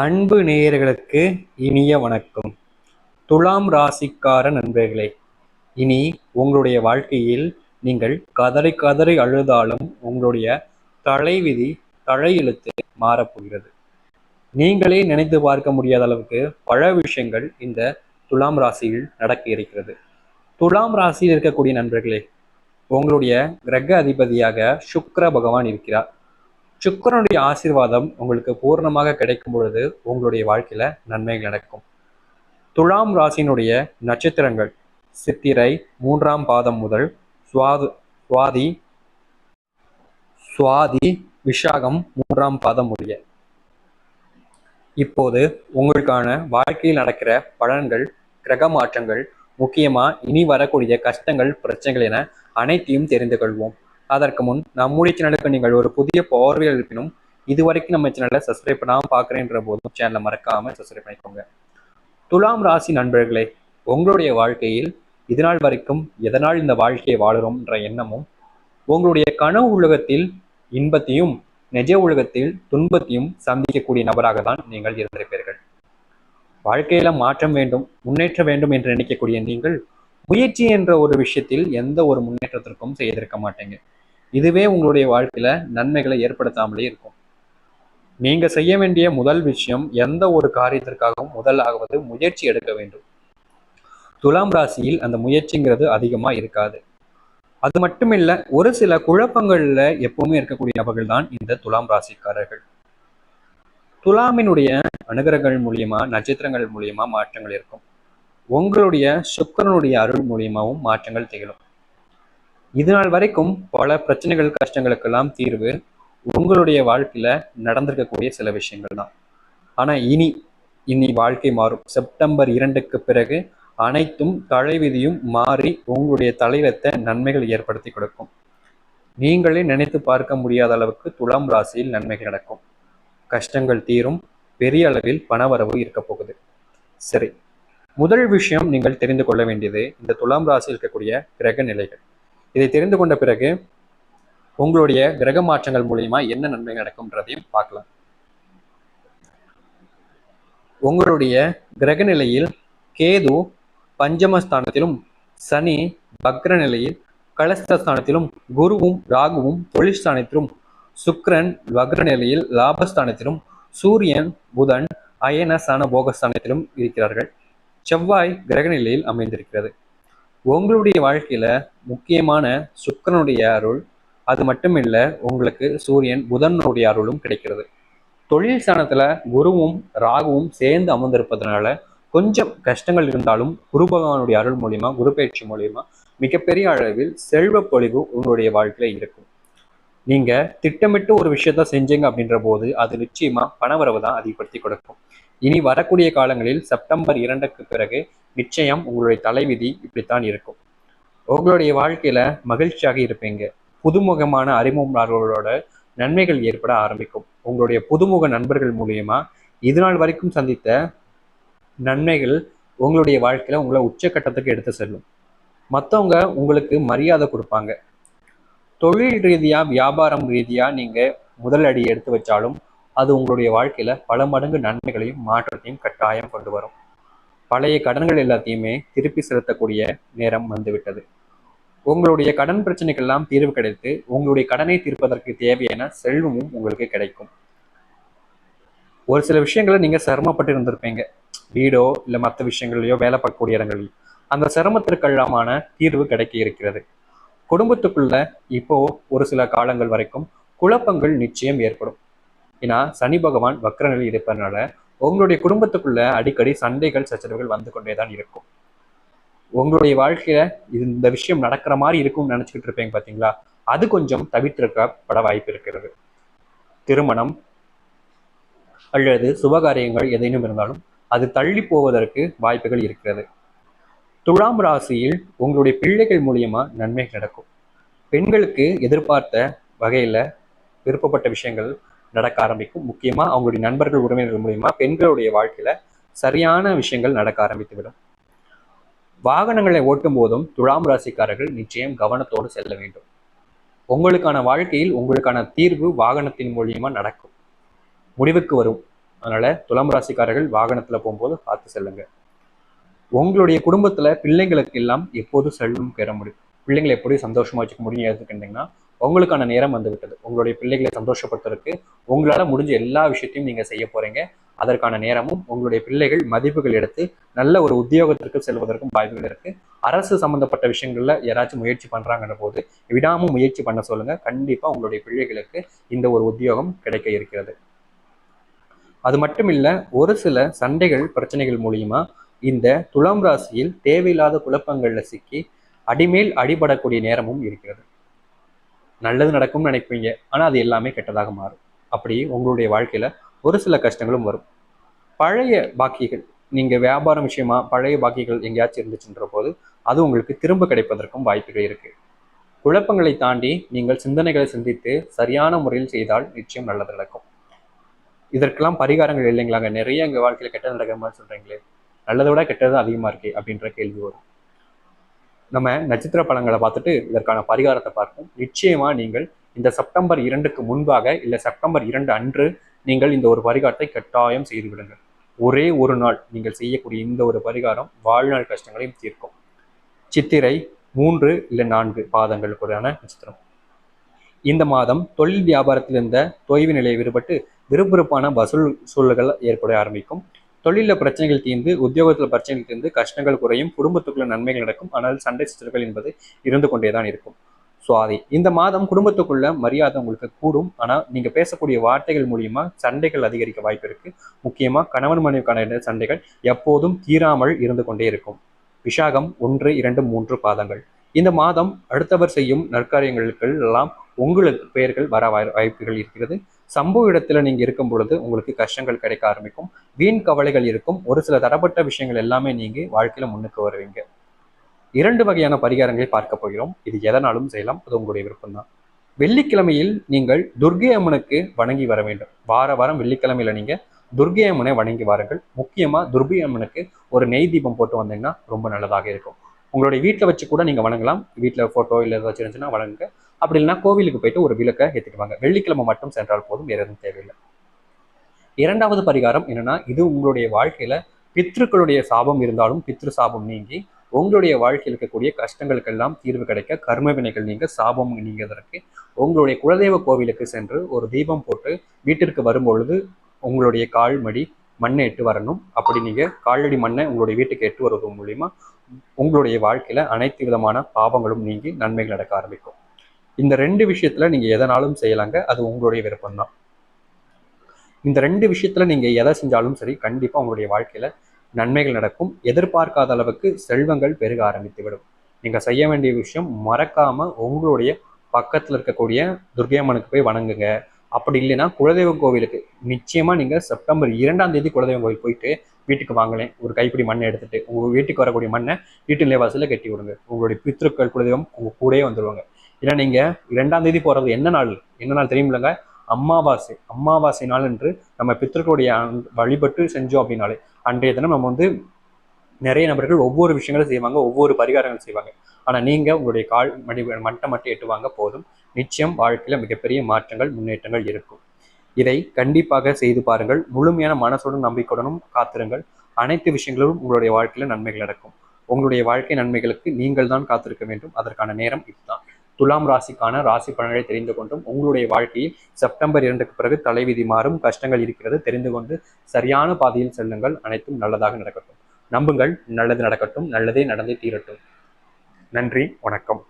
அன்பு நேயர்களுக்கு இனிய வணக்கம். துலாம் ராசிக்கார நண்பர்களே இனி உங்களுடைய வாழ்க்கையில் நீங்கள் கதறி கதறி அழுதாலும் உங்களுடைய தலைவிதி தலையெழுத்து மாறப்போகிறது. நீங்களே நினைத்து பார்க்க முடியாத அளவுக்கு பல விஷயங்கள் இந்த துலாம் ராசியில் நடக்க இருக்கிறது. துலாம் ராசியில் இருக்கக்கூடிய நண்பர்களே உங்களுடைய கிரக அதிபதியாக சுக்ர பகவான் இருக்கிறார். சுக்கரனுடைய ஆசீர்வாதம் உங்களுக்கு பூர்ணமாக கிடைக்கும் பொழுது உங்களுடைய வாழ்க்கையில நன்மைகள் நடக்கும். துலாம் ராசியினுடைய நட்சத்திரங்கள் சித்திரை மூன்றாம் பாதம் முதல் சுவாது சுவாதி சுவாதி விஷாகம் மூன்றாம் பாதம் உடைய இப்போது உங்களுக்கான வாழ்க்கையில் நடக்கிற பலன்கள் கிரக மாற்றங்கள் முக்கியமா இனி வரக்கூடிய கஷ்டங்கள் பிரச்சனைகள் என அனைத்தையும் தெரிந்து கொள்வோம். அதற்கு முன் நம்முடைய சேனலுக்கு நீங்கள் ஒரு புதிய பார்வையில் இருப்பினும் இதுவரைக்கும் நம்ம சேனலை சப்ஸ்கிரைப் பண்ணாமல் பார்க்குறேன்ற போதும் சேனலை மறக்காமல் சப்ஸ்கிரைப் பண்ணிக்கோங்க. துலாம் ராசி நண்பர்களே உங்களுடைய வாழ்க்கையில் இதுநாள் வரைக்கும் எதனால் இந்த வாழ்க்கையை வாழுறோம்ன்ற எண்ணமும் உங்களுடைய கனவு உலகத்தில் இன்பத்தையும் நிஜ உலகத்தில் துன்பத்தையும் சந்திக்கக்கூடிய நபராக தான் நீங்கள் இருந்திருப்பீர்கள். வாழ்க்கையில மாற்றம் வேண்டும் முன்னேற்ற வேண்டும் என்று நினைக்கக்கூடிய நீங்கள் முயற்சி என்ற ஒரு விஷயத்தில் எந்த ஒரு முன்னேற்றத்திற்கும் செய்திருக்க மாட்டீங்க. இதுவே உங்களுடைய வாழ்க்கையில நன்மைகளை ஏற்படுத்தாமலே இருக்கும். நீங்க செய்ய வேண்டிய முதல் விஷயம் எந்த ஒரு காரியத்திற்காகவும் முதலாவது முயற்சி எடுக்க வேண்டும். துலாம் ராசியில் அந்த முயற்சிங்கிறது அதிகமா இருக்காது. அது மட்டுமில்ல ஒரு சில குழப்பங்கள்ல எப்பவுமே இருக்கக்கூடிய நபர்கள் தான் இந்த துலாம் ராசிக்காரர்கள். துலாமினுடைய அனுகிரகங்கள் மூலியமா நட்சத்திரங்கள் மூலியமா மாற்றங்கள் இருக்கும். உங்களுடைய சுக்கரனுடைய அருள் மூலியமாவும் மாற்றங்கள் திகழும். இது நாள் வரைக்கும் பல பிரச்சனைகள் கஷ்டங்களுக்கெல்லாம் தீர்வு உங்களுடைய வாழ்க்கையில நடந்திருக்கக்கூடிய சில விஷயங்கள் தான். ஆனா இனி இனி வாழ்க்கை மாறும். செப்டம்பர் இரண்டுக்கு பிறகு அனைத்தும் தலைவிதியும் மாறி உங்களுடைய தலைவத்தை நன்மைகள் ஏற்படுத்தி கொடுக்கும். நீங்களே நினைத்து பார்க்க முடியாத அளவுக்கு துலாம் ராசியில் நன்மைகள் நடக்கும். கஷ்டங்கள் தீரும். பெரிய அளவில் பணவரவு இருக்க போகுது. சரி. முதல் விஷயம் நீங்கள் தெரிந்து கொள்ள வேண்டியது இந்த துலாம் ராசியில் இருக்கக்கூடிய கிரக நிலைகள். இதை தெரிந்து கொண்ட பிறகு உங்களுடைய கிரக மாற்றங்கள் மூலியமா என்ன நன்மை நடக்கும்ன்றதையும் பார்க்கலாம். உங்களுடைய கிரக நிலையில் கேது பஞ்சமஸ்தானத்திலும் சனி பக்ர நிலையில் கலஸ்தஸ்தானத்திலும் குருவும் ராகுவும் தொழிற்ஸ்தானத்திலும் சுக்ரன் வக்ர நிலையில் லாபஸ்தானத்திலும் சூரியன் புதன் அயனஸ்தான போகஸ்தானத்திலும் இருக்கிறார்கள். செவ்வாய் கிரக நிலையில் அமைந்திருக்கிறது. உங்களுடைய வாழ்க்கையில முக்கியமான சுக்கரனுடைய அருள் அது மட்டும் உங்களுக்கு சூரியன் புதனுடைய அருளும் கிடைக்கிறது. தொழில் ஸ்தானத்துல குருவும் ராகுவும் சேர்ந்து அமர்ந்திருப்பதனால கொஞ்சம் கஷ்டங்கள் இருந்தாலும் குரு பகவானுடைய அருள் மூலியமா குரு பயிற்சி மூலியமா மிகப்பெரிய அளவில் செல்வ பொழிவு உங்களுடைய வாழ்க்கையில இருக்கும். நீங்க திட்டமிட்டு ஒரு விஷயத்த செஞ்சீங்க அப்படின்ற போது அது நிச்சயமா பணவரவு தான் அதிகப்படுத்தி கொடுக்கும். இனி வரக்கூடிய காலங்களில் செப்டம்பர் இரண்டுக்கு பிறகு நிச்சயம் உங்களுடைய தலைவிதி இப்படித்தான் இருக்கும். உங்களுடைய வாழ்க்கையில மகிழ்ச்சியாக இருப்பீங்க. புதுமுகமான அறிமுகங்களோட நன்மைகள் ஏற்பட ஆரம்பிக்கும். உங்களுடைய புதுமுக நண்பர்கள் மூலியமா இது நாள் வரைக்கும் சந்தித்த நன்மைகள் உங்களுடைய வாழ்க்கையில உங்களை உச்சக்கட்டத்துக்கு எடுத்து செல்லும். மற்றவங்க உங்களுக்கு மரியாதை கொடுப்பாங்க. தொழில் ரீதியா வியாபாரம் ரீதியா நீங்க முதல் அடி எடுத்து வச்சாலும் அது உங்களுடைய வாழ்க்கையில பல மடங்கு நன்மைகளையும் மாற்றத்தையும் கட்டாயம் கொண்டு வரும். பழைய கடன்கள் எல்லாத்தையுமே திருப்பி செலுத்தக்கூடிய நேரம் வந்துவிட்டது. உங்களுடைய கடன் பிரச்சனைக்கெல்லாம் தீர்வு கிடைத்து உங்களுடைய கடனை தீர்ப்பதற்கு தேவையான செல்வமும் உங்களுக்கு கிடைக்கும். ஒரு சில விஷயங்களை நீங்க சிரமப்பட்டு இருந்திருப்பீங்க. வீடோ இல்லை மற்ற விஷயங்களையோ வேலை பார்க்கக்கூடிய இடங்களில். அந்த சிரமத்திற்கெல்லாமான தீர்வு கிடைக்க இருக்கிறது. குடும்பத்துக்குள்ள இப்போ ஒரு சில காலங்கள் வரைக்கும் குழப்பங்கள் நிச்சயம் ஏற்படும். ஏன்னா சனி பகவான் வக்கரநிலை இருப்பதனால உங்களுடைய குடும்பத்துக்குள்ள அடிக்கடி சண்டைகள் சச்சரவுகள் வந்து கொண்டே தான் இருக்கும். உங்களுடைய வாழ்க்கையில இந்த விஷயம் நடக்கிற மாதிரி இருக்கும்னு நினைச்சுக்கிட்டு இருப்பீங்க பாத்தீங்களா? அது கொஞ்சம் தவிர்த்திருக்கப்பட வாய்ப்பு இருக்கிறது. திருமணம் அல்லது சுபகாரியங்கள் எதேனும் இருந்தாலும் அது தள்ளி போவதற்கு வாய்ப்புகள் இருக்கிறது. துலாம் ராசியில் உங்களுடைய பிள்ளைகள் மூலியமா நன்மை நடக்கும். பெண்களுக்கு எதிர்பார்த்த வகையில விருப்பப்பட்ட விஷயங்கள் நடக்க ஆரம்பிக்கும். முக்கியமா அவங்களுடைய நண்பர்கள் உறவினர்கள் மூலியமா பெண்களுடைய வாழ்க்கையில சரியான விஷயங்கள் நடக்க ஆரம்பித்துவிடும். வாகனங்களை ஓட்டும் போதும் துலாம் ராசிக்காரர்கள் நிச்சயம் கவனத்தோடு செல்ல வேண்டும். உங்களுக்கான வாழ்க்கையில் உங்களுக்கான தீர்வு வாகனத்தின் மூலியமா நடக்கும். முடிவுக்கு வரும். அதனால துலாம் ராசிக்காரர்கள் வாகனத்துல போகும்போது பார்த்து செல்லுங்க. உங்களுடைய குடும்பத்துல பிள்ளைங்களுக்கு எல்லாம் எப்போது செல்வம் பெற முடியும்? பிள்ளைங்களை எப்படி சந்தோஷமா வச்சுக்க முடியும் எதுக்குன்றீங்கன்னா உங்களுக்கான நேரம் வந்து விட்டது. உங்களுடைய பிள்ளைகளை சந்தோஷப்படுத்துறதுக்கு உங்களால முடிஞ்ச எல்லா விஷயத்தையும் நீங்க செய்ய போறீங்க. அதற்கான நேரமும் உங்களுடைய பிள்ளைகள் மதிப்புகள் எடுத்து நல்ல ஒரு உத்தியோகத்திற்கு செல்வதற்கும் வாய்ப்புகள் இருக்கு. அரசு சம்பந்தப்பட்ட விஷயங்கள்ல யாராச்சும் முயற்சி பண்றாங்கன்ற போது விடாம முயற்சி பண்ண சொல்லுங்க. கண்டிப்பா உங்களுடைய பிள்ளைகளுக்கு இந்த ஒரு உத்தியோகம் கிடைக்க இருக்கிறது. அது மட்டும் இல்ல ஒரு சில சண்டைகள் பிரச்சனைகள் மூலியமா இந்த துலாம் ராசியில் தேவையில்லாத குழப்பங்கள்ல சிக்கி அடிமேல் அடிபடக்கூடிய நேரமும் இருக்கிறது. நல்லது நடக்கும்னு நினைப்பீங்க. ஆனா அது எல்லாமே கெட்டதாக மாறும். அப்படி உங்களுடைய வாழ்க்கையில ஒரு சில கஷ்டங்களும் வரும். பழைய பாக்கிகள் நீங்க வியாபாரம் விஷயமா பழைய பாக்கிகள் எங்கேயாச்சும் இருந்துச்சுன்ற போது அது உங்களுக்கு திரும்ப கிடைப்பதற்கும் வாய்ப்புகள் இருக்கு. குழப்பங்களை தாண்டி நீங்கள் சிந்தனைகளை சிந்தித்து சரியான முறையில் செய்தால் நிச்சயம் நல்லது நடக்கும். இதற்கெல்லாம் பரிகாரங்கள் இல்லைங்களாங்க. நிறைய எங்க வாழ்க்கையில கெட்டது நடக்கிற மாதிரி சொல்றீங்களே. நல்லதை விட கெட்டது அதிகமா இருக்கு அப்படின்ற கேள்வி வரும். நம்ம நட்சத்திர பலன்களை பார்த்துட்டு இதற்கான பரிகாரத்தை பார்ப்போம். நிச்சயமா நீங்கள் இந்த செப்டம்பர் இரண்டுக்கு முன்பாக இல்லை செப்டம்பர் இரண்டு அன்று நீங்கள் இந்த ஒரு பரிகாரத்தை கட்டாயம் செய்து விடுங்கள். ஒரே ஒரு நாள் நீங்கள் செய்யக்கூடிய இந்த ஒரு பரிகாரம் வாழ்நாள் கஷ்டங்களையும் தீர்க்கும். சித்திரை மூன்று இல்லை நான்கு பாதங்களுக்குள்ளான நட்சத்திரம். இந்த மாதம் தொழில் வியாபாரத்தில் இருந்த தொய்வு நிலையை விடுபட்டு விறுவிறுப்பான வசூல் சூழல்கள் ஏற்பட ஆரம்பிக்கும். தொழிலில் பிரச்சனைகள் தீர்ந்து உத்தியோகத்தில் பிரச்சனைகள் தீர்ந்து கஷ்டங்கள் குறையும் குடும்பத்துக்குள்ள நன்மைகள் நடக்கும். ஆனால் சண்டை சிற்றல்கள் என்பது இருந்து கொண்டே தான் இருக்கும் சுவாதி இந்த மாதம் குடும்பத்துக்குள்ள மரியாதை உங்களுக்கு கூடும். ஆனா நீங்க பேசக்கூடிய வார்த்தைகள் மூலியமா சண்டைகள் அதிகரிக்க வாய்ப்பு இருக்கு. முக்கியமா கணவன் மனைவிக்கான சண்டைகள் எப்போதும் தீராமல் இருந்து கொண்டே இருக்கும். விஷாகம் ஒன்று இரண்டு மூன்று பாதங்கள். இந்த மாதம் அடுத்தவர் செய்யும் நற்காரியங்களுக்கு எல்லாம் உங்களுக்கு பெயர்கள் வர வாய்- வாய்ப்புகள் இருக்கிறது. சம்பவ இடத்துல நீங்க இருக்கும் பொழுது உங்களுக்கு கஷ்டங்கள் கிடைக்க ஆரம்பிக்கும். வீண் கவலைகள் இருக்கும். ஒரு சில தரப்பட்ட விஷயங்கள் எல்லாமே நீங்க வாழ்க்கையில முன்னுக்கு வருவீங்க. இரண்டு வகையான பரிகாரங்களை பார்க்க போகிறோம். இது எதனாலும் செய்யலாம். அது உங்களுடைய விருப்பம்தான். வெள்ளிக்கிழமையில் நீங்கள் துர்கை அம்மனுக்கு வணங்கி வர வேண்டும். வார வாரம் வெள்ளிக்கிழமையில நீங்க துர்கை அம்மனை வணங்கி வாருங்கள். முக்கியமா துர்கை அம்மனுக்கு ஒரு நெய் தீபம் போட்டு வந்தீங்கன்னா ரொம்ப நல்லதாக இருக்கும். உங்களுடைய வீட்டில் வச்சு கூட நீங்க வணங்கலாம். வீட்டில் போட்டோ இல்லை ஏதாச்சும் இருந்துச்சுன்னா வணங்குங்க அப்படி இல்லைன்னா கோவிலுக்கு போயிட்டு ஒரு விளக்கை ஏற்றிட்டு வாங்க. வெள்ளிக்கிழமை மட்டும் சென்றால் போதும் வேற எதுவும் தேவையில்லை. இரண்டாவது பரிகாரம் என்னன்னா இது உங்களுடைய வாழ்க்கையில பித்ருக்களுடைய சாபம் இருந்தாலும் பித்ரு சாபம் நீங்கி உங்களுடைய வாழ்க்கையில் இருக்கக்கூடிய கஷ்டங்களுக்கெல்லாம் தீர்வு கிடைக்க கர்ம வினைகள் நீங்க சாபம் நீங்குவதற்கு உங்களுடைய குலதெய்வ கோவிலுக்கு சென்று ஒரு தீபம் போட்டு வீட்டிற்கு வரும்பொழுது உங்களுடைய கால் மடி மண்ணை எட்டு வரணும். அப்படி நீங்க காலடி மண்ணை உங்களுடைய வீட்டுக்கு எட்டு வருவது மூலியமா உங்களுடைய வாழ்க்கையில அனைத்து விதமான பாவங்களும் நீங்கி நன்மைகள் நடக்க ஆரம்பிக்கும். இந்த ரெண்டு விஷயத்துல நீங்க எதனாலும் செய்யலாங்க. அது உங்களுடைய விருப்பம் தான் இந்த ரெண்டு விஷயத்துல நீங்க எதை செஞ்சாலும் சரி கண்டிப்பா உங்களுடைய வாழ்க்கையில நன்மைகள் நடக்கும். எதிர்பார்க்காத அளவுக்கு செல்வங்கள் பெருக ஆரம்பித்து விடும் நீங்க செய்ய வேண்டிய விஷயம் மறக்காம உங்களுடைய பக்கத்துல இருக்கக்கூடிய துர்கையம்மனுக்கு போய் வணங்குங்க. அப்படி இல்லைன்னா குலதெய்வ கோவிலுக்கு நிச்சயமா நீங்க செப்டம்பர் இரண்டாம் தேதி குலதெய்வம் கோவில் போயிட்டு வீட்டுக்கு வாங்கலேன் ஒரு கைப்பிடி மண்ணை எடுத்துட்டு உங்க வீட்டுக்கு வரக்கூடிய மண்ணை வீட்டு நிலைவாசல கட்டி விடுங்க. உங்களுடைய பித்ருக்கள் குலதெய்வம் உங்க கூடயே வந்துருவாங்க. ஏன்னா நீங்க இரண்டாம் தேதி போறது என்ன நாள்? என்ன நாள் தெரியுமில்லங்க? அமாவாசை. அமாவாசை நாள் என்று நம்ம பித்தர்களுடைய வழிபட்டு செஞ்சோம் அப்படின்னாலே அன்றைய தினம் நம்ம வந்து நிறைய நபர்கள் ஒவ்வொரு விஷயங்களும் செய்வாங்க ஒவ்வொரு பரிகாரங்கள் செய்வாங்க. ஆனா நீங்க உங்களுடைய கால் மடி மட்டம் மட்டும் எட்டுவாங்க போதும். நிச்சயம் வாழ்க்கையில மிகப்பெரிய மாற்றங்கள் முன்னேற்றங்கள் இருக்கும். இதை கண்டிப்பாக செய்து பாருங்கள். முழுமையான மனசுடன் நம்பிக்கையுடனும் காத்திருங்கள். அனைத்து விஷயங்களும் உங்களுடைய வாழ்க்கையில நன்மைகள் நடக்கும். உங்களுடைய வாழ்க்கை நன்மைகளுக்கு நீங்கள் தான் காத்திருக்க வேண்டும். அதற்கான நேரம் இதுதான். துலாம் ராசிக்கான ராசி பலன்களை தெரிந்து கொண்டும் உங்களுடைய வாழ்க்கையில் செப்டம்பர் இரண்டுக்கு பிறகு தலைவிதி மாறும் கஷ்டங்கள் இருக்கிறது தெரிந்து கொண்டு சரியான பாதையில் செல்லுங்கள். அனைத்தும் நல்லதாக நடக்கட்டும். நம்புங்கள். நல்லது நடக்கட்டும். நல்லதே நடந்தே தீரட்டும். நன்றி. வணக்கம்.